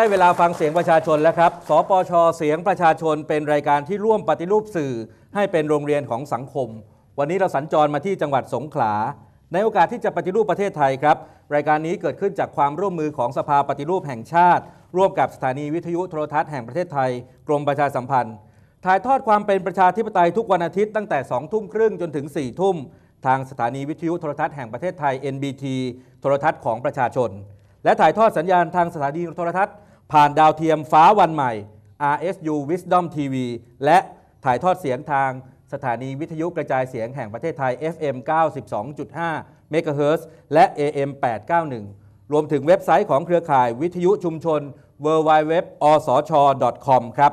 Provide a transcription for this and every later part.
ได้เวลาฟังเสียงประชาชนแล้วครับ สปช เสียงประชาชนเป็นรายการที่ร่วมปฏิรูปสื่อ ให้เป็นโรงเรียนของสังคม วันนี้เราสัญจรมาที่จังหวัดสงขลา ในโอกาสที่จะปฏิรูปประเทศไทยครับ รายการนี้เกิดขึ้นจากความร่วมมือของสภาปฏิรูปแห่งชาติ ร่วมกับสถานีวิทยุโทรทัศน์แห่งประเทศไทย กรมประชาสัมพันธ์ ถ่ายทอดความเป็นประชาธิปไตยทุกวันอาทิตย์ตั้งแต่2ทุ่มครึ่งจนถึง4ทุ่มทางสถานีวิทยุโทรทัศน์แห่งประเทศไทย NBT โทรทัศน์ของประชาชน และถ่ายทอดสัญญาณทางสถานีโทรทัศน์ ผ่านดาวเทียมฟ้าวันใหม่ RSU Wisdom TV และถ่ายทอดเสียงทางสถานีวิทยุกระจายเสียงแห่งประเทศไทย FM 92.5 MHz และ AM 891 รวมถึงเว็บไซต์ของเครือข่ายวิทยุชุมชน www o s c com ครับ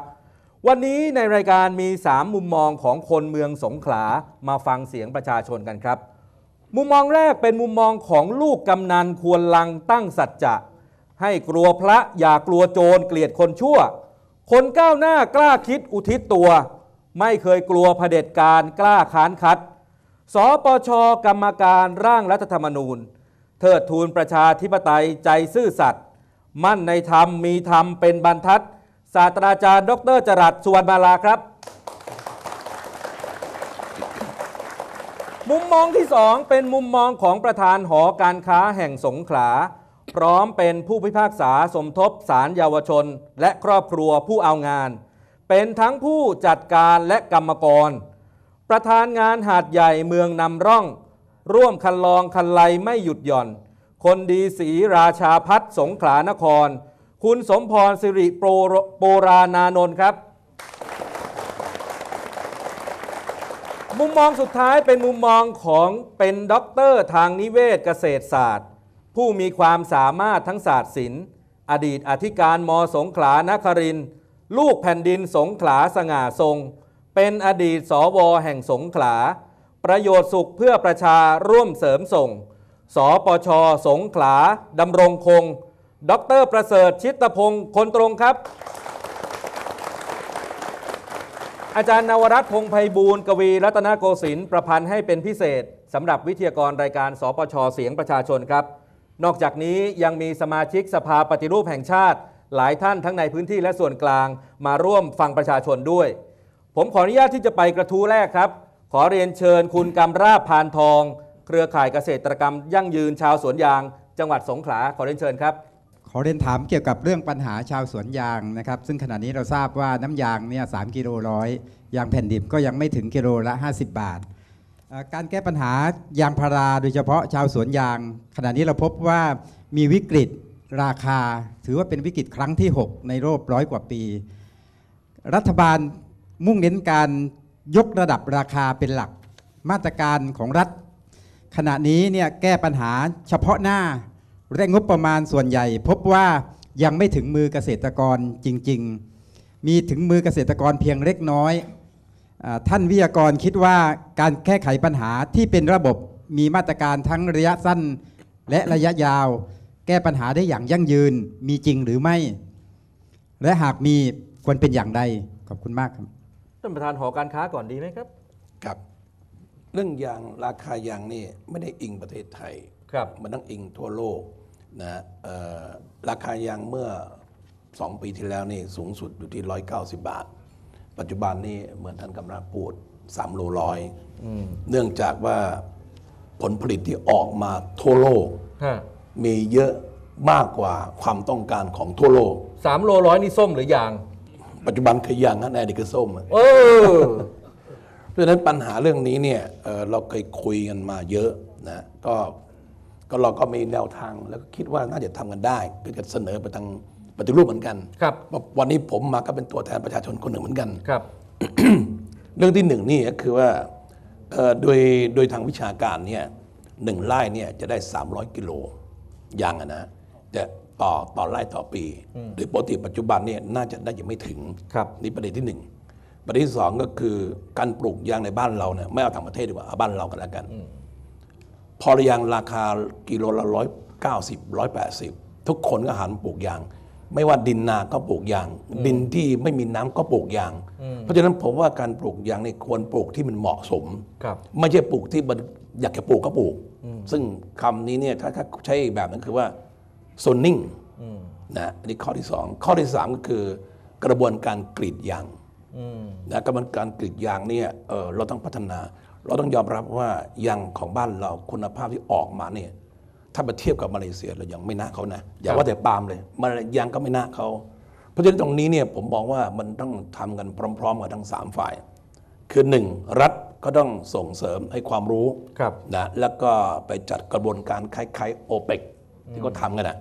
วันนี้ในรายการมี 3 มุมมองของคนเมืองสงขลามาฟังเสียงประชาชนกันครับ มุมมองแรกเป็นมุมมองของลูกกำนันควรลังตั้งสัจจะ ให้กลัวพระอย่ากลัวโจรเกลียดคนชั่ว คนก้าวหน้ากล้าคิดอุทิศตัว ไม่เคยกลัวเผด็จการกล้าค้านคัด สปชกรรมการร่างรัฐธรรมนูญ เทิดทูนประชาธิปไตยใจซื่อสัตย์มั่นในธรรมมีธรรมเป็นบรรทัดศาสตราจารย์ ดรจรัสสุวรรณมาลาครับ มุมมองที่สองเป็นมุมมองของประธานหอการค้าแห่งสงขลา พร้อมเป็นผู้พิพากษาสมทบสารเยาวชน และครอบครัวผู้เอางาน เป็นทั้งผู้จัดการและกรรมกร ประธานงานหาดใหญ่เมืองนำร่อง ร่วมคันลองคันไลไม่หยุดหย่อน คนดีศรีราชาพัฒสงขลานคร คุณสมพรสิริโปรโปรานานนท์ครับมุมมองสุดท้ายเป็นมุมมองของเป็นด็อกเตอร์ทางนิเวศเกษตรศาสตร์ ผู้มีความสามารถทั้งศาสตร์ศิลป์อดีตอธิการมสงขลานครินลูกแผ่นดินสงขลาสง่าทรง เป็นอดีตสวแห่งสงขลา ประโยชน์สุขเพื่อประชาร่วมเสริมส่ง สปช สงขลาดำรงคงดอกเตอรประเสริฐชิตพงศ์คนตรงครับ อาจารย์นวรัตพงไพบูลย์กวีรัตนโกสินทร์ประพันธ์ให้เป็นพิเศษสำหรับวิทยากรรายการ สปช เสียงประชาชนครับ นอกจากนี้ยังมีสมาชิกสภาปฏิรูปแห่งชาติ หลายท่านทั้งในพื้นที่และส่วนกลางมาร่วมฟังประชาชนด้วย ผมขออนุญาตที่จะไปกระทู้แรกครับ ขอเรียนเชิญคุณกำราบพานทอง เครือข่ายเกษตรกรรม ยั่งยืนชาวสวนยาง จังหวัดสงขลาขอเรียนเชิญครับ ขอเรียนถามเกี่ยวกับเรื่องปัญหาชาวสวนยางนะครับ ซึ่งขณะนี้เราทราบว่าน้ำยางเนี่ยสกิโลร้อยยางแผ่นดิบก็ยังไม่ถึงกิโลละ 50 บาท การแก้ปัญหายางพาราโดยเฉพาะชาวสวนยาง ขณะนี้เราพบว่ามีวิกฤตราคา ถือว่าเป็นวิกฤตครั้งที่ 6 ในรอบร้อยกว่าปี รัฐบาลมุ่งเน้นการยกระดับราคาเป็นหลักมาตรการของรัฐ ขณะนี้เนี่ยแก้ปัญหาเฉพาะหน้าและงบประมาณส่วนใหญ่ พบว่ายังไม่ถึงมือเกษตรกรจริง ๆ มีถึงมือเกษตรกรเพียงเล็กน้อย ท่านวิทยากรคิดว่าการแก้ไขปัญหาที่เป็นระบบมีมาตรการทั้งระยะสั้นและระยะยาว แก้ปัญหาได้อย่างยั่งยืนมีจริงหรือไม่ และหากมีควรเป็นอย่างใดขอบคุณมากครับท่านประธานหอการค้าก่อนดีไหมครับครับเรื่องยางราคายางนี่ไม่ได้อิงประเทศไทยครับมันต้องอิงทั่วโลกนะเอ่อราคายางเมื่อ 2 ปีที่แล้วนี่สูงสุดอยู่ที่ 190 บาท ปัจจุบันนี่เหมือนท่านกำลังพูด3โลร้อยเนื่องจากว่าผลผลิตที่ออกมาทั่วโลก ฮะมีเยอะมากกว่าความต้องการของทั่วโลก สามโลร้อยนี่ส้มหรือยาง ปัจจุบันคือยางนะในอดีตคือส้มอะ เออ เพราะฉะนั้นปัญหาเรื่องนี้เนี่ยเอ่อเราเคยคุยกันมาเยอะนะก็ก็เราก็มีแนวทางแล้วก็คิดว่าน่าจะทำกันได้ก็จะเสนอไปทาง ปฏิรูปเหมือนกันครับว่าวันนี้ผมมาก็เป็นตัวแทนประชาชนคนหนึ่งเหมือนกันครับ เรื่องที่หนึ่งนี่ก็คือว่าเอ่อโดยโดยทางวิชาการเนี่ยหนึ่งไร่เนี่ยจะได้ 300 กิโลยางอะนะแต่ต่อต่อไร่ต่อปี โดยปกติปัจจุบันเนี่ยน่าจะได้ยังไม่ถึงครับนี่ประเด็นที่หนึ่งประเด็นที่สองก็คือการปลูกยางในบ้านเราเนี่ยไม่เอาต่างประเทศดีกว่าเอาบ้านเรากันแล้วกัน พอระยางราคากิโลละร้อยเก้าสิบร้อยแปดสิบทุกคนก็หันปลูกยาง ไม่ว่าดินนาก็ปลูกยาง ดินที่ไม่มีน้ำก็ปลูกยาง เพราะฉะนั้นผมว่าการปลูกยางนี่ควรปลูกที่มันเหมาะสมครับไม่ใช่ปลูกที่มันอยากจะปลูกก็ปลูก ซึ่งคำนี้เนี่ยถ้าถ้าใช้แบบนั้นคือว่า zoning อืมนะอันนี้ข้อที่สองข้อที่สามก็คือกระบวนการกรีดยางอืมนะกระบวนการกรีดยางเนี่ยเออเราต้องพัฒนา เราต้องยอมรับว่ายางของบ้านเราคุณภาพที่ออกมาเนี่ย ถ้าไปเทียบกับมาเลเซียเรายังไม่น่าเขานะ อย่าว่าแต่ปาล์มเลยมาเลยยางก็ไม่น่าเขา เพราะฉะนั้นตรงนี้เนี่ยผมมองว่ามันต้องทำกันพร้อม ๆ กันทั้งสามฝ่าย คือหนึ่งรัฐก็ต้องส่งเสริมให้ความรู้ครับนะแล้วก็ไปจัดกระบวนการคล้ายๆโอเปกที่เขาทำกันนะ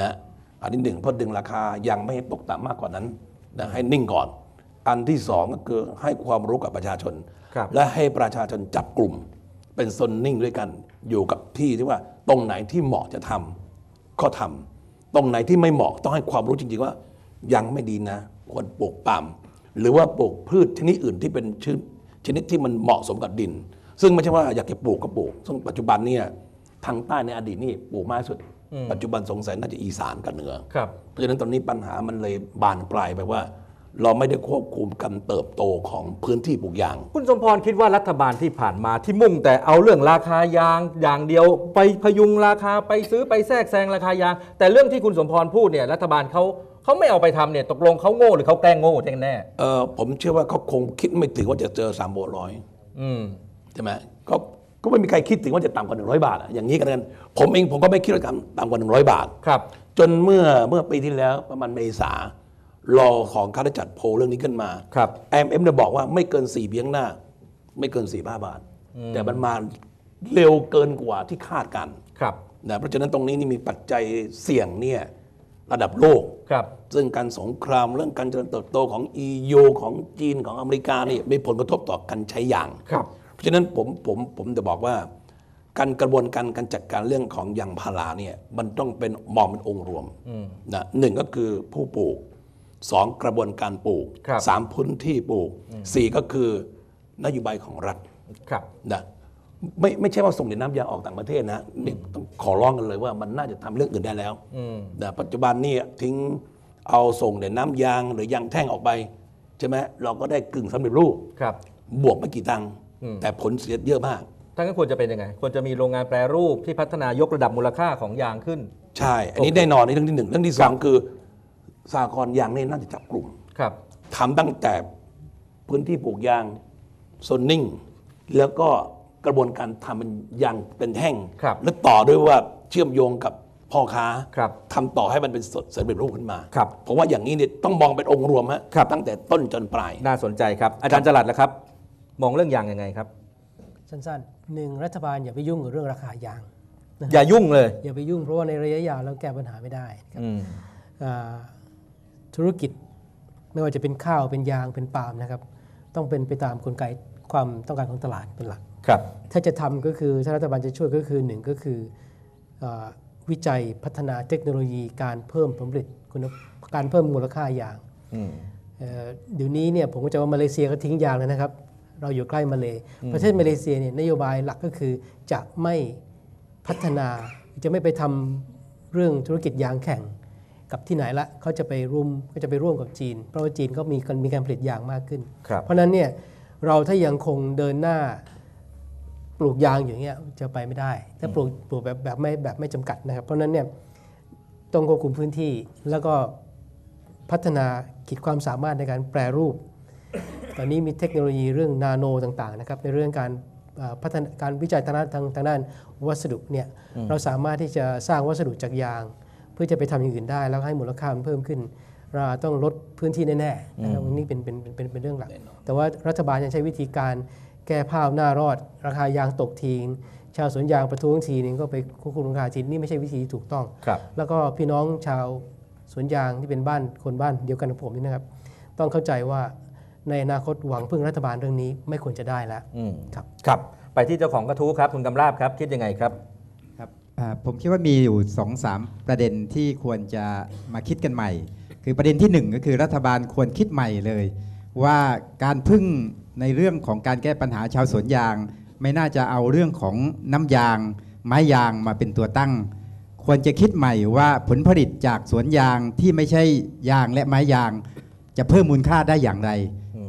นะอันที่หนึ่งเพื่อดึงราคายังไม่ให้ตกต่ำมากกว่านั้นนะให้นิ่งก่อน อันที่สองก็คือให้ความรู้กับประชาชนครับและให้ประชาชนจับกลุ่ม เป็นโซนนิ่งด้วยกัน อยู่กับที่ที่ว่าตรงไหนที่เหมาะจะทำก็ทำตรงไหนที่ไม่เหมาะต้องให้ความรู้จริง ๆ ว่า ยังไม่ดีนะควรปลูกปาล์มหรือว่าปลูกพืชชนิดอื่นที่เป็นชนิดชนิดที่มันเหมาะสมกับดิน ซึ่งไม่ใช่ว่าอยากจะปลูกก็ปลูก ซึ่งปัจจุบันเนี่ยทางใต้ในอดีตนี่ปลูกมากที่สุด ปัจจุบันสงสัยน่าจะอีสานกับเหนือ ครับ เพราะฉะนั้นตอนนี้ปัญหามันเลยบานปลายไปว่า เราไม่ได้ควบคุมการเติบโตของพื้นที่ปลูกยาง คุณสมพรคิดว่ารัฐบาลที่ผ่านมาที่มุ่งแต่เอาเรื่องราคายางอย่างเดียว ไปพยุงราคาไปซื้อไปแทรกแซงราคายาง แต่เรื่องที่คุณสมพรพูดเนี่ยรัฐบาลเขาเขาไม่เอาไปทำเนี่ยตกลงเขาโง่หรือเขาแกล้งโง่แน่เออผมเชื่อว่าเขาคงคิดไม่ถึงว่าจะเจอสามโบร้อยๆอืม ใช่ไหมก็ก็ไม่มีใครคิดถึงว่าจะต่ำกว่า 100 บาทอะอย่างนี้กันกันผมเองผมก็ไม่คิดว่าจะต่ำกว่า 100 บาท ครับ จนเมื่อเมื่อปีที่แล้วประมาณเมษา รอของเขาได้จัดโพลเรื่องนี้ขึ้นมาครับแอมเอ็มเนี่ยบอกว่าไม่เกิน4เบียงหน้า ไม่เกิน4 5บาท แต่มันมาเร็วเกินกว่าที่คาดกันครับนะเพราะฉะนั้นตรงนี้นี่มีปัจจัยเสี่ยงเนี่ยระดับโลกครับ ซึ่งการสงครามเรื่องการเจริญเติบโตของ EU ของจีนของอเมริกานี่มีผลกระทบต่อการใช้ยางครับ เพราะฉะนั้นผมผมผมจะบอกว่า การกระบวนการการจัดการเรื่องของยางพาราเนี่ยมันต้องเป็นมองเป็นองค์รวมนะหนึ่งก็คือผู้ปลูก สองกระบวนการปลูก ครับสามพื้นที่ปลูกสี่ก็คือนโยบายของรัฐครับ นะไม่ไม่ใช่ว่าส่งเด็นน้ำยางออกต่างประเทศนะนี่ต้องขอร้องกันเลยว่ามันน่าจะทำเรื่องอื่นได้แล้วนะปัจจุบันนี่ทิ้งเอาส่งเด็นน้ำยางหรือยางแท่งออกไปใช่ไหมเราก็ได้กึ่งสำเร็จรูป ครับ บวกไม่กี่ตังค์แต่ผลเสียเยอะมากถ้างั้นควรจะเป็นยังไง ควรจะมีโรงงานแปรรูปที่พัฒนายกระดับมูลค่าของยางขึ้น ใช่ อันนี้แน่นอนในเรื่องที่หนึ่งเรื่องที่สองคือ สากรณ์ยางนี่น่าจะจับกลุ่มครับทำตั้งแต่พื้นที่ปลูกยางโซนนิ่ง แล้วก็กระบวนการทำเป็นยางเป็นแห้งครับแล้วต่อด้วยว่าเชื่อมโยงกับพ่อค้าครับทำต่อให้มันเป็นสดสำเร็จรูปขึ้นมาครับเพราะว่าอย่างนี้เนี่ยต้องมองเป็นองค์รวมฮะครับตั้งแต่ต้นจนปลาย น่าสนใจครับ อาจารย์จรัดแล้วครับ มองเรื่องยางยังไงครับ สั้นๆหนึ่งรัฐบาลอย่าไปยุ่งกับเรื่องราคายาง อย่ายุ่งเลย อย่าไปยุ่งเพราะว่าในระยะยาวเราแก้ปัญหาไม่ได้นะครับอืมอ่า ธุรกิจ ไม่ว่าจะเป็นข้าวเป็นยางเป็นปาล์มนะครับ ต้องเป็นไปตามกลไกความต้องการของตลาดเป็นหลักครับ ถ้าจะทำก็คือถ้ารัฐบาลจะช่วยก็คือหนึ่งก็คืออาวิจัยพัฒนาเทคโนโลยีการเพิ่มผลผลิตคุณการเพิ่มมูลค่ายางอืมเอ่อเดี๋ยวนี้เนี่ยผมก็จะว่ามาเลเซียก็ทิ้งยางแล้วนะครับ เราอยู่ใกล้มาเลประเทศมาเลเซียเนี่ยนโยบายหลักก็คือจะไม่พัฒนาจะไม่ไปทำเรื่องธุรกิจยางแข่ง กับที่ไหนละเขาจะไปร่วมก็จะไปร่วมกับจีน เพราะว่าจีนก็มีการมีการผลิตยางมากขึ้นครับเพราะฉะนั้นเนี่ยเราถ้ายังคงเดินหน้าปลูกยางอย่างเงี้ยจะไปไม่ได้ ถ้าปลูกปลูกแบบแบบไม่แบบไม่จำกัดนะครับ เพราะฉะนั้นเนี่ยต้องควบคุมพื้นที่แล้วก็พัฒนาขีดความสามารถในการแปรรูป ตอนนี้มีเทคโนโลยีเรื่องนาโนต่างๆนะครับในเรื่องการเอ่อพัฒนาการวิจัยทางด้านทางทางด้านวัสดุเนี่ยเราสามารถที่จะสร้างวัสดุจากยางเพื่อจะไปทำอย่างอื่นได้ แล้วให้มูลค่ามันเพิ่มขึ้น เราต้องลดพื้นที่แน่ๆนะครับอันนี้เป็นเป็นเป็นเป็นเป็นเรื่องหลัก แต่ว่ารัฐบาลยังใช้วิธีการแก้ผ้าหน้ารอด ราคายางตกทีงชาวสวนยางประท้วงทีนึงก็ไปควบคุมราคาทีนี่ไม่ใช่วิธีที่ถูกต้องครับแล้วก็พี่น้องชาวสวนยางที่เป็นบ้านคนบ้านเดียวกันกับผมนี่นะครับ ต้องเข้าใจว่าในอนาคตหวังพึ่งรัฐบาลเรื่องนี้ไม่ควรจะได้แล้วอืมครับครับ ไปที่เจ้าของกระทู้ครับคุณกำราบครับคิดยังไงครับครับอ่า ผมคิดว่ามีอยู่2อสามประเด็นที่ควรจะมาคิดกันใหม่ คือประเด็นที่หนึ่งก็คือรัฐบาลควรคิดใหม่เลย ว่าการพึ่งในเรื่องของการแก้ปัญหาชาวสวนยาง ไม่น่าจะเอาเรื่องของน้ำยาง ไม้ยางมาเป็นตัวตั้ง ควรจะคิดใหม่ว่าผลผลิตจากสวนยางที่ไม่ใช่ยางและไม้ยาง จะเพิ่มมูลค่าได้อย่างไร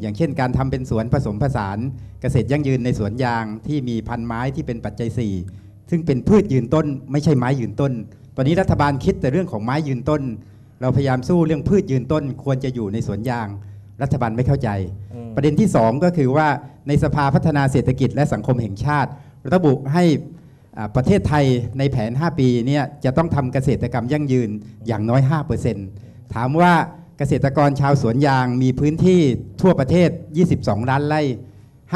อย่างเช่น การทำเป็นสวนผสมผสาน เกษตรยั่งยืนในสวนยางที่มีพันไม้ที่เป็นปัจจัย4 ซึ่งเป็นพืชยืนต้น ไม่ใช่ไม้ยืนต้นผตอนนี้รัฐบาลคิดแต่เรื่องของไม้ยืนต้น เราพยายามสู้เรื่องพืชยืนต้น ควรจะอยู่ในสวนยาง รัฐบาลไม่เข้าใจ ประเด็นที่ 2 ก็คือว่าในสภาพัฒนาเศรษฐกิจและสังคมแห่งชาติ ระบุให้อ่าประเทศไทยในแผน 5 ปีเนี่ยจะต้องทำเกษตรกรรมยั่งยืนอย่างน้อย 5%ถามว่าเกษตรกรชาวสวนยางมีพื้นที่ทั่วประเทศ 22 ล้านไร่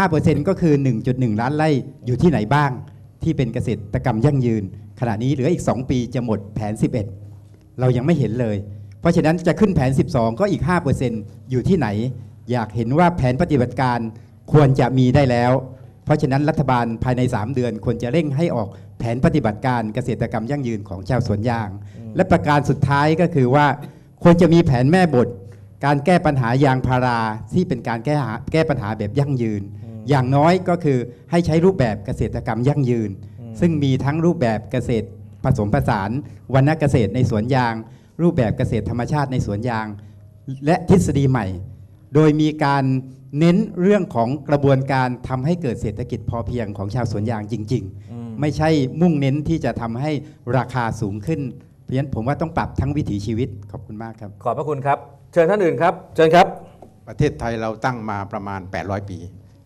5%ก็คือ 1.1 ล้านไร่อยู่ที่ไหนบ้าง ที่เป็นเกษตรกรรมยั่งยืน ขณะนี้เหลืออีก 2 ปีจะหมดแผน 11 เรายังไม่เห็นเลย เพราะฉะนั้นจะขึ้นแผน 12 ก็อีก 5%อยู่ที่ไหน อยากเห็นว่าแผนปฏิบัติการควรจะมีได้แล้ว เพราะฉะนั้นรัฐบาลภายใน 3 เดือนควรจะเร่งให้ออกแผนปฏิบัติการเกษตรกรรมยั่งยืนของชาวสวนยาง และประการสุดท้ายก็คือว่าควรจะมีแผนแม่บท การแก้ปัญหายางพาราที่เป็นการแก้หาแก้ปัญหาแบบยั่งยืน อย่างน้อยก็คือให้ใช้รูปแบบเกษตรกรรมยั่งยืน ซึ่งมีทั้งรูปแบบเกษตรผสมผสานวรรณเกษตรในสวนยาง รูปแบบเกษตรธรรมชาติในสวนยาง และทฤษฎีใหม่ โดยมีการเน้นเรื่องของกระบวนการทำให้เกิดเศรษฐกิจพอเพียงของชาวสวนยางจริง ๆ ไม่ใช่มุ่งเน้นที่จะทำให้ราคาสูงขึ้น เพราะฉะนั้นผมว่าต้องปรับทั้งวิถีชีวิตขอบคุณมากครับ ขอบพระคุณครับ เชิญท่านอื่นครับ เชิญครับ ประเทศไทยเราตั้งมาประมาณ 800 ปี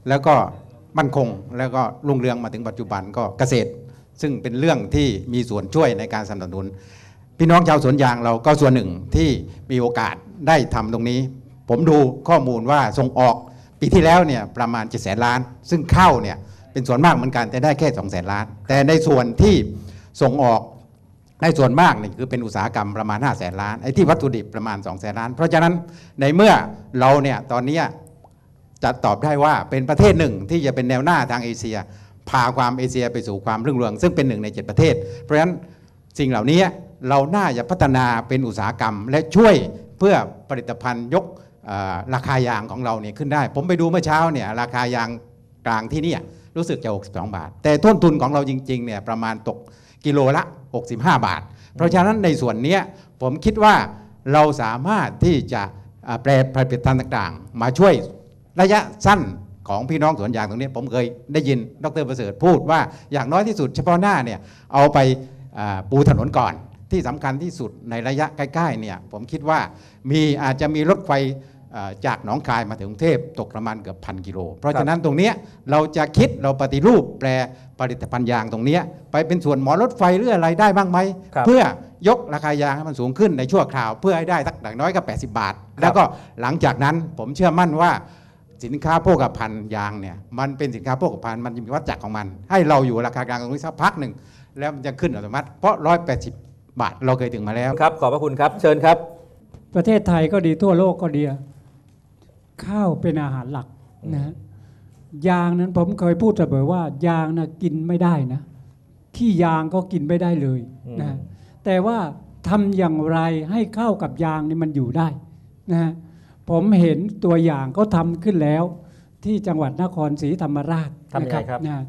แล้วก็มั่นคงแล้วก็รุ่งเรืองมาถึงปัจจุบันก็เกษตร ซึ่งเป็นเรื่องที่มีส่วนช่วยในการสนับสนุน พี่น้องชาวสวนยางเราก็ส่วนหนึ่งที่มีโอกาสได้ทำตรงนี้ ผมดูข้อมูลว่าส่งออกปีที่แล้วเนี่ยประมาณ7 0 0 0ล้าน ซึ่งเข้าเนี่ยเป็นส่วนมากเหมือนกันแต่ได้แค่2 0 0 0 0ล้าน แต่ในส่วนที่ส่งออกในส่วนมากนี่คือเป็นอุตสาหกรรมประมาณ5 0 0แสนล้านไอ้ที่วัตถุดิบประมาณ2 0 0แสนล้าน เพราะฉะนั้นในเมื่อเราเนี่ยตอนนี้ จะตอบได้ว่าเป็นประเทศหนึ่งที่จะเป็นแนวหน้าทางเอเชีย พาความเอเชียไปสู่ความรุ่งเรือง ซึ่งเป็นหนึ่งใน 7 ประเทศ เพราะฉะนั้นสิ่งเหล่านี้เราน่าจะพัฒนาเป็นอุตสาหกรรม และช่วยเพื่อผลิตภัณฑ์ยกราคายางของเราเนี่ยขึ้นได้ ผมไปดูเมื่อเช้าเนี่ยราคายางกลางที่นี่รู้สึกจะ 62 บาท แต่ต้นทุนของเราจริงๆเนี่ยประมาณตกกิโลละ 65 บาท เพราะฉะนั้นในส่วนเนี้ยผมคิดว่าเราสามารถที่จะแปลผลิตภัณฑ์ต่างๆ มาช่วย ระยะสั้นของพี่น้องสวนยางตรงนี้ผมเคยได้ยินดรประเสริฐพูดว่าอย่างน้อยที่สุดเฉพาะหน้าเนี่ยเอาไปอ่าปูถนนก่อน ที่สำคัญที่สุดในระยะใกล้ๆเนี่ยผมคิดว่ามีอาจจะมีรถไฟอ่าจากหนองคายมาถึงกรุงเทพตกประมาณเกือบพันกิโล เพราะฉะนั้นตรงเนี้ยเราจะคิดเราปฏิรูปแปลผลิตภัณฑ์ยางตรงเนี้ยไปเป็นส่วนหมอรถไฟหรืออะไรได้บ้างไหมครับเพื่อยกราคายางให้มันสูงขึ้นในชั่วคราว เพื่อให้ได้สักอย่างน้อยก็ 80 บาท แล้วก็หลังจากนั้นผมเชื่อมั่นว่า สินค้าโภคภัณฑ์ยางเนี่ยมันเป็นสินค้าโภคภัณฑ์มันจะมีวัฏจักรของมัน ให้เราอยู่ราคากลางตรงนี้สักพักหนึ่ง แล้วมันจะขึ้นอัตโนมัติ เพราะ 180 บาทเราเคยถึงมาแล้วครับ ขอบพระคุณครับ เชิญครับ ประเทศไทยก็ดีทั่วโลกก็ดี ข้าวเป็นอาหารหลักนะฮะยางนั้นผมเคยพูดเสมอว่ายางนะกินไม่ได้นะขี้ยางก็กินไม่ได้เลยนะฮะแต่ว่าทำอย่างไรให้เข้ากับยางนี่มันอยู่ได้นะฮะ ผมเห็นตัวอย่างก็ทำขึ้นแล้ว ที่จังหวัดนครศรีธรรมราชทำยังไงครับนะฮะ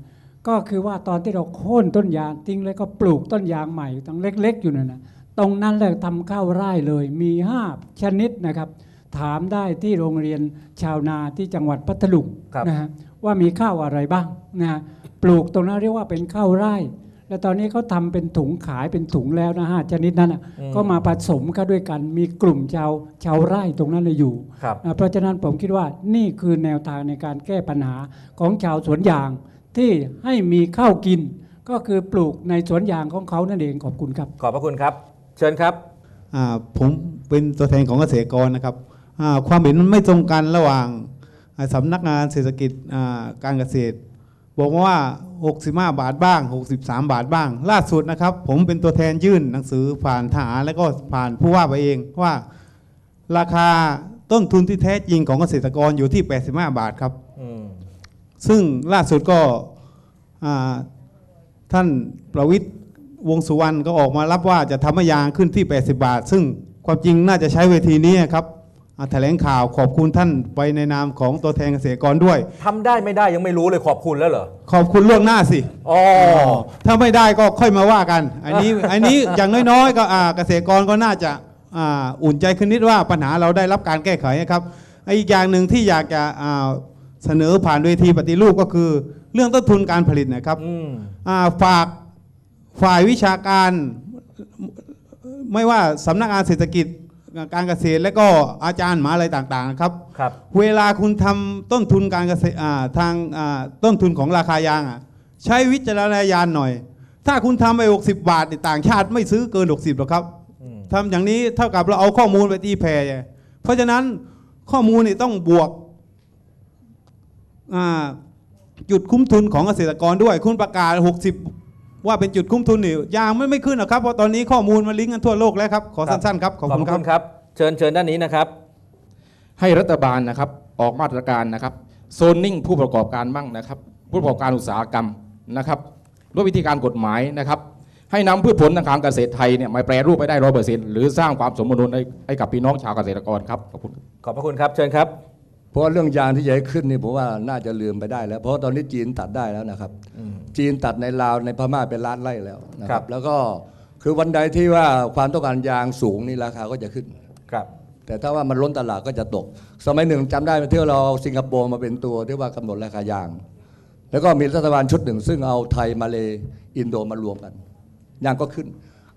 ก็คือว่าตอนที่เราโค่นต้นยางทิ้งแล้วก็ปลูกต้นยางใหม่ตั้งเล็ก ๆ อยู่นั่นนะตรงนั้นเลยทำข้าวไร่เลยมีห้าชนิดนะครับ ถามได้ที่โรงเรียนชาวนาที่จังหวัดพัทลุงครับนะฮะว่ามีข้าวอะไรบ้างนะฮะปลูกตรงนั้นเรียกว่าเป็นข้าวไร่ และตอนนี้เขาทำเป็นถุงขายเป็นถุงแล้วนะฮะชนิดนั้นน่ะก็มาผสมกันด้วยกัน มีกลุ่มชาวชาวไร่ตรงนั้นเลยอยู่ครับนะเพราะฉะนั้นผมคิดว่านี่คือแนวทางในการแก้ปัญหาของชาวสวนยางที่ให้มีข้าวกิน ก็คือปลูกในสวนยางของเขานั่นเองขอบคุณครับ ขอบพระคุณครับ เชิญครับอ่าผมเป็นตัวแทนของเกษตรกรนะครับอ่าความเห็นมันไม่ตรงกันระหว่างอ่าสำนักงานเศรษฐกิจอ่าการเกษตร บอกว่า 65 บาทบ้าง 63 บาทบ้าง ล่าสุดนะครับ ผมเป็นตัวแทนยื่นหนังสือผ่านทหารแล้วก็ผ่านผู้ว่าไปเองว่า ราคาต้นทุนที่แท้จริงของเกษตรกรอยู่ที่ 85 บาทครับอืมซึ่งล่าสุดก็อ่าท่านประวิทย์วงษ์สุวรรณก็ออกมารับว่าจะทำให้ยางขึ้นที่ 80 บาท ซึ่งความจริงน่าจะใช้เวทีนี้ครับอ่า แถลงข่าวขอบคุณท่านไปในนามของตัวแทนเกษตรกรด้วย ทำได้ไม่ได้ยังไม่รู้เลยขอบคุณแล้วเหรอ ขอบคุณล่วงหน้าสิ อ๋อ ถ้าไม่ได้ก็ค่อยมาว่ากัน อันนี้ อันนี้อย่างน้อยๆ ก็อ่าเกษตรกรก็น่าจะอ่าอุ่นใจขึ้นนิดว่าปัญหาเราได้รับการแก้ไขนะครับอีกอย่างหนึ่งที่อยากจะอ่าเสนอผ่านเวทีปฏิรูปก็คือ เรื่องต้นทุนการผลิตนะครับ อืม อ่าฝากฝ่ายวิชาการไม่ว่าสำนักงานเศรษฐกิจ การเกษตรและก็อาจารย์หมหาอะไรต่างๆนะครับ ครับ เวลาคุณทำต้นทุนการเกษตรอ่าทางอ่าต้นทุนของราคายางอะใช้วิจารณญาณหน่อย ถ้าคุณทำไป 60 บาทนี่ต่างชาติไม่ซื้อเกิน 60หรอกครับทำอย่างนี้เท่ากับเราเอาข้อมูลไปตีแผ่ไงเพราะฉะนั้นข้อมูลนี่ต้องบวกอ่าจุดคุ้มทุนของเกษตรกรด้วย คุณประกาศ 60 ว่าเป็นจุดคุ้มทุนนี่ยางไม่ไม่ขึ้นหรอกครับเพราะตอนนี้ข้อมูลมันลิงก์กันทั่วโลกแล้วครับขอสั้นๆครับขอบคุณครับครับ เชิญเชิญด้านนี้นะครับ ให้รัฐบาลนะครับออกมาตรการนะครับโซนนิ่งผู้ประกอบการบ้างนะครับ ผู้ประกอบการอุตสาหกรรมนะครับด้วยวิธีการกฎหมายนะครับให้นำพืชผลทางการเกษตรไทยเนี่ยมาแปรรูปไปได้ร้อยเปอร์เซ็นต์หรือสร้างความสมดุลให้ให้กับพี่น้องชาวเกษตรกรครับขอบคุณขอบพระคุณครับเชิญครับ เพราะว่าเรื่องยางที่จะให้ขึ้นนี่ผมว่าน่าจะลืมไปได้แล้ว เพราะตอนนี้จีนตัดได้แล้วนะครับ จีนตัดในลาวในพม่าเป็นล้านไร่แล้วนะคครัรับ บ แล้วก็คือวันใดที่ว่าความต้องการยางสูงนี่ราคาก็จะขึ้น ครับ แต่ถ้าว่ามันล้นตลาดก็จะตก สมัยหนึ่งจำได้ไหมที่เราเอาสิงคโปร์มาเป็นตัวที่ว่ากำหนดราคายาง แล้วก็มีรัฐบาลชุดหนึ่ง ซึ่งเอาไทยมาเลอินโดมารวมกันยางก็ขึ้น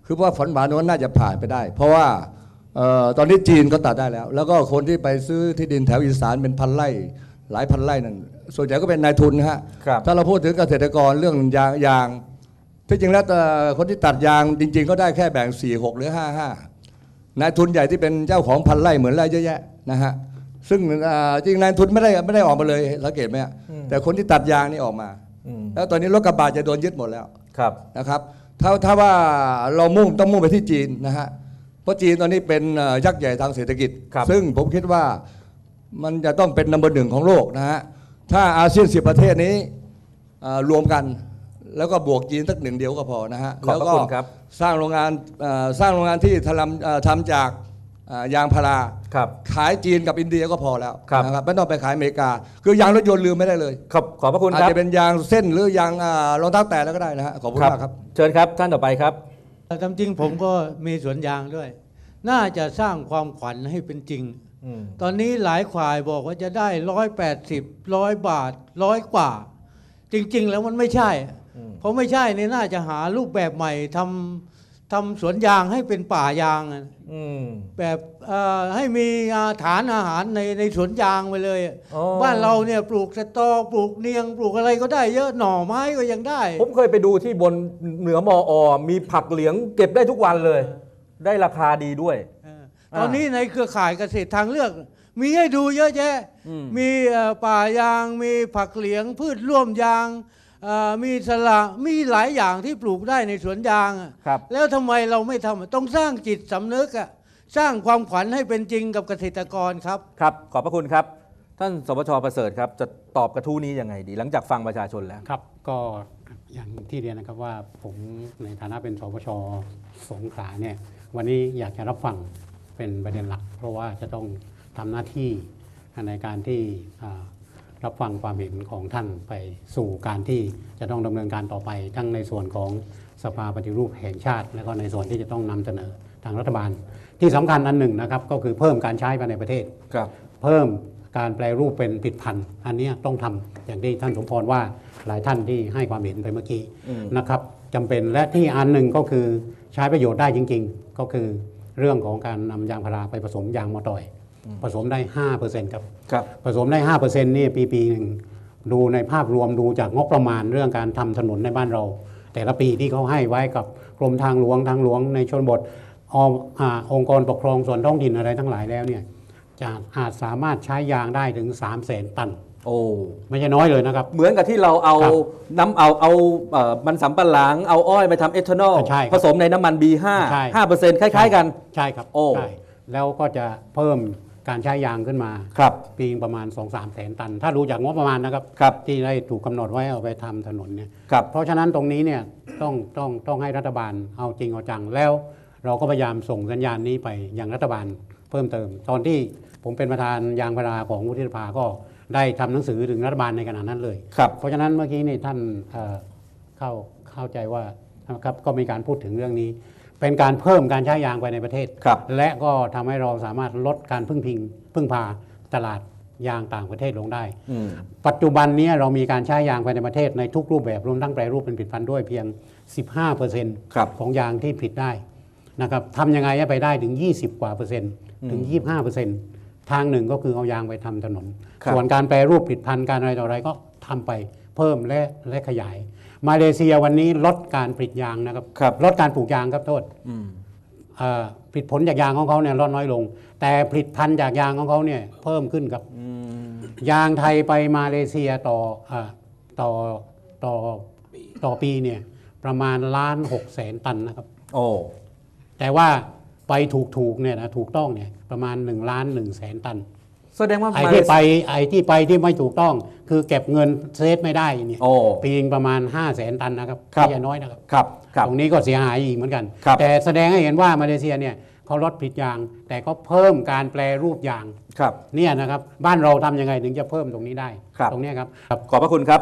คือว่าฝันหวานนั้นน่าจะผ่านไปได้ เพราะว่าเอ่อตอนนี้จีนก็ตัดได้แล้ว แล้วก็คนที่ไปซื้อที่ดินแถวอีสานเป็นพันไร่ หลายพันไร่นั่นส่วนใหญ่ก็เป็นนายทุนนะฮะครับถ้าเราพูดถึงเกษตรกรเรื่องยางยางที่จริงแล้วเอ่อคนที่ตัดยางจริง ๆ ก็ได้แค่แบ่ง 4 6 หรือ 5 5นายทุนใหญ่ที่เป็นเจ้าของพันไร่เหมือนไร่เยอะแยะนะฮะซึ่งอ่าจริงนายทุนไม่ได้ไม่ได้ออกมาเลยสังเกตไหมฮะแต่คนที่ตัดยางนี่ออกมาอืมแล้วตอนนี้รถกระบะจะโดนยึดหมดแล้วครับนะครับถ้าถ้าว่าเรามุ่งต้องมุ่งไปที่จีนนะฮะเพราะจีนตอนนี้เป็นเอ่อยักษ์ใหญ่ทางเศรษฐกิจครับซึ่งผมคิดว่า มันจะต้องเป็นนัมเบอร์หนึ่งของโลกนะฮะ ถ้าอาเซียนสิบประเทศนี้เอ่อรวมกันแล้วก็บวกจีนสักหนึ่งเดียวก็พอนะฮะขอบพระแล้วก็คุณครับสร้างโรงงานเอ่อสร้างโรงงานที่ทำเอ่อทำจากเอ่อยางพาราครับขายจีนกับอินเดียก็พอแล้วครับนะครับไม่ต้องไปขายอเมริกา คือยางรถยนต์ลืมไม่ได้เลยขอบขอบพระคุณอาจครับจะเป็นยางเส้นหรือยางอ่ารองเท้าแตะแล้วก็ได้นะฮะขอบคุณมากครับเชิญครับท่านต่อไปครับตามจริงผมก็มีสวนยางด้วย น่าจะสร้างความขวัญให้เป็นจริงอืม ตอนนี้หลายฝ่ายบอกว่าจะได้ร้อยแปดสิบร้อยบาทร้อยกว่า จริง ๆ แล้วมันไม่ใช่ เพราะไม่ใช่นี่น่าจะหารูปแบบใหม่ทำทำสวนยางให้เป็นป่ายางอะอืมแบบเอ่อให้มีอาฐานอาหารในในสวนยางไปเลยอ๋อบ้านเราเนี่ยปลูกสตอปลูกเนียง ปลูกอะไรก็ได้เยอะหน่อไม้ก็ยังได้ ผมเคยไปดูที่บนเหนือมออมีผักเหลียงเก็บได้ทุกวันเลย ได้ราคาดีด้วยเออ ตอนนี้ในเครือข่ายเกษตรทางเลือก มีให้ดูเยอะแยะอืมมีเอ่อป่ายาง มีผักเหลียง พืชร่วมยางเอ่อมีสละมีหลายอย่างที่ปลูกได้ในสวนยางอะครับแล้วทำไมเราไม่ทำต้องสร้างจิตสำนึกอะสร้างความขวัญให้เป็นจริงกับเกษตรกรครับครับขอบพระคุณครับ ท่านสปชประเสริฐครับ จะตอบกระทู้นี้ยังไงดี หลังจากฟังประชาชนแล้วครับก็อย่างที่เรียนนะครับว่าผมในฐานะเป็นสปชสงขลาเนี่ยวันนี้อยากจะรับฟัง เป็นประเด็นหลัก เพราะว่าจะต้องทำหน้าที่ในการที่รับฟังความเห็นของท่านไปสู่การที่จะต้องดำเนินการต่อไป ทั้งในส่วนของสภาปฏิรูปแห่งชาติ และก็ในส่วนที่จะต้องนำเสนอทางรัฐบาล ที่สำคัญอันหนึ่งนะครับก็คือเพิ่มการใช้ภายในประเทศครับเพิ่มการแปลรูปเป็นผิดพันธุ์อันนี้ต้องทำอย่างที่ท่านสมพรว่าหลายท่านที่ให้ความเห็นไปเมื่อกี้นะครับจำเป็นและที่อันหนึ่งก็คือใช้ประโยชน์ได้จริง ๆ ก็คือ เรื่องของการนำยางพาราไปผสมยางมะตอย ผสมได้ 5%ครับครับ ผสมได้ 5%นี่ปีปีหนึ่งดูในภาพรวมดูจากงบประมาณเรื่องการทำถนนในบ้านเรา แต่ละปีที่เขาให้ไว้กับกรมทางหลวงทางหลวงในชนบทออ่าองค์กรปกครองส่วนท้องถิ่นอะไรทั้งหลายแล้วเนี่ยจะอาจสามารถใช้ยางได้ถึง 3 0 0 0 0 0 ตัน โอ้ไม่ใช่น้อยเลยนะครับ เหมือนกับที่เราเอาครับน้ำเอาเอาเอ่อมันสำปะหลังเอาอ้อยไปทำเอทานอลใช่ครับผสมในน้ำมัน B5 ใช่5%คล้าย ๆ กัน ใช่ครับโอ้ใช่แล้วก็จะเพิ่มการใช้ยางขึ้นมาครับปีประมาณ 2 3แสนตัน ถ้าดูจากงบประมาณนะครับครับที่ได้ถูกกำหนดไว้เอาไปทำถนนเนี่ยครับเพราะฉะนั้นตรงนี้เนี่ยต้องต้องต้องให้รัฐบาลเอาจริงเอาจังแล้ว เราก็พยายามส่งสัญญาณนี้ไปยังรัฐบาลเพิ่มเติม ตอนที่ผมเป็นประธานยางพาราของวุฒิสภาก็ ได้ทำหนังสือถึงรัฐบาลในขณะนั้นเลยครับเพราะฉะนั้นเมื่อกี้นี่ท่านเอ่อเข้าเข้าใจว่านะครับก็มีการพูดถึงเรื่องนี้ เป็นการเพิ่มการใช้ยางไปในประเทศครับและก็ทำให้เราสามารถลดการพึ่งพิง พึ่งพาตลาดยางต่างประเทศลงได้อืมปัจจุบันนี้เรามีการใช้ยางภายในประเทศในทุกรูปแบบรวมทั้งแปรรูปเป็นผลิตภัณฑ์ด้วยเพียง 15%ครับของยางที่ผลิตได้นะครับทำยังไงให้ไปได้ถึง 20 กว่าเปอร์เซ็นต์ถึง 25เปอร์เซ็นต์ ทางหนึ่งก็คือเอายางไปทำถนนครับส่วนการแปรรูปผลิตภัณฑ์การอะไรต่ออะไรก็ทำไปเพิ่มและและขยาย มาเลเซียวันนี้ลดการผลิตยางนะครับครับลดการปลูกยางครับโทษอืมเอ่อผลิตผลจากยางของเขาเนี่ยลดน้อยลง แต่ผลิตภัณฑ์จากยางของเขาเนี่ยเพิ่มขึ้นครับยางไทยไปมาเลเซียต่อเอ่อต่อต่อต่อปีเนี่ยประมาณล้านหกแสนตันนะครับ โอ้แต่ว่า ไปถูกๆเนี่ยนะถูกต้องเนี่ยประมาณ1ล้าน1แสนตันแสดงว่าไอ้มาเลที่เซียไปไอ้ที่ไปที่ไม่ถูกต้อง คือเก็บเงินเซฟไม่ได้เนี่ยโอ้ปีนึงประมาณ 5 0 0แสนตันนะครับครับไม่ใช่น้อยนะครับครับครับ ตรงนี้ก็เสียหายอีกเหมือนกันครับแต่แสดงให้เห็นว่ามาเลเซียเนี่ยเขาลดผลิตยาง แต่เขาเพิ่มการแปลรูปยางครับเนี่ยนะครับบ้านเราทำยังไงถึงจะเพิ่มตรงนี้ได้ครับตรงเนี้ยครับ ขอบพระคุณครับ